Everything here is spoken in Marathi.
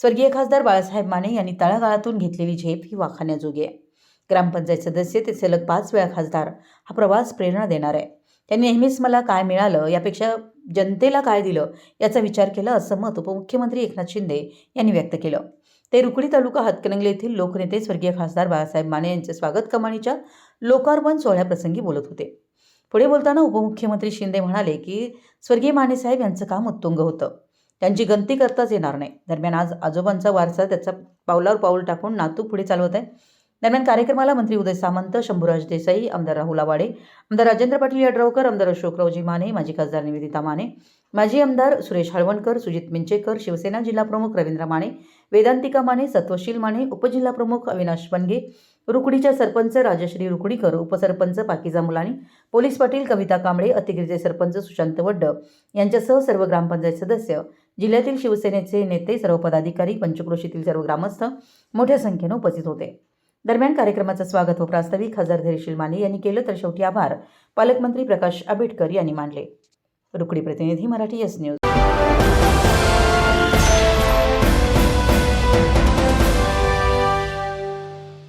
स्वर्गीय खासदार बाळासाहेब माने यांनी तळागाळातून घेतलेली झेप ही वाखाण्याजोगी आहे. ग्रामपंचायत सदस्य ते सलग पाच वेळा खासदार हा प्रवास प्रेरणा देणार आहे. त्यांनी नेहमीच मला काय मिळालं यापेक्षा जनतेला काय दिलं याचा विचार केला असं मत उपमुख्यमंत्री एकनाथ शिंदे यांनी व्यक्त केलं. ते रुकडी तालुका हातकणंगले येथील लोकनेते स्वर्गीय खासदार बाळासाहेब माने यांच्या स्वागत कमाणीच्या लोकार्पण सोहळ्याप्रसंगी बोलत होते. पुढे बोलताना उपमुख्यमंत्री शिंदे म्हणाले की स्वर्गीय मानेसाहेब यांचं काम उत्तुंग होतं. त्यांची गंती करताच येणार नाही. दरम्यान आज आजोबांचा वारसा त्याचा पावलावर पाऊल टाकून नातू पुढे चालवत आहे. दरम्यान कार्यक्रमाला मंत्री उदय सामंत शंभूराज देसाई आमदार राहुल आवाडे आमदार राजेंद्र पाटील यड्रावकर आमदार अशोकरावजी माने माजी खासदार निवेदिता माने माजी आमदार सुरेश हळवणकर सुजित मिंचेकर शिवसेना जिल्हाप्रमुख रवींद्र माने वेदांतिका माने सत्वशील माने उपजिल्हाप्रमुख अविनाश बनगे रुकडीच्या सरपंच राजश्री रुकडीकर उपसरपंच पाकिजा मुलानी पोलीस पाटील कविता कांबळे अतिगिरीचे सरपंच सुशांत वड्ड यांच्यासह सर्व ग्रामपंचायत सदस्य जिल्ह्यातील शिवसेनेचे नेते सर्व पदाधिकारी पंचक्रोशीतील सर्व ग्रामस्थ मोठ्या संख्येनं उपस्थित होते. दरम्यान कार्यक्रमाचं स्वागत व प्रास्ताविक खासदार धैर्यशील माने यांनी केलं तर शेवटी आभार पालकमंत्री प्रकाश आंबेडकर यांनी मानले. रुकडी प्रतिनिधी मराठी एस न्यूज.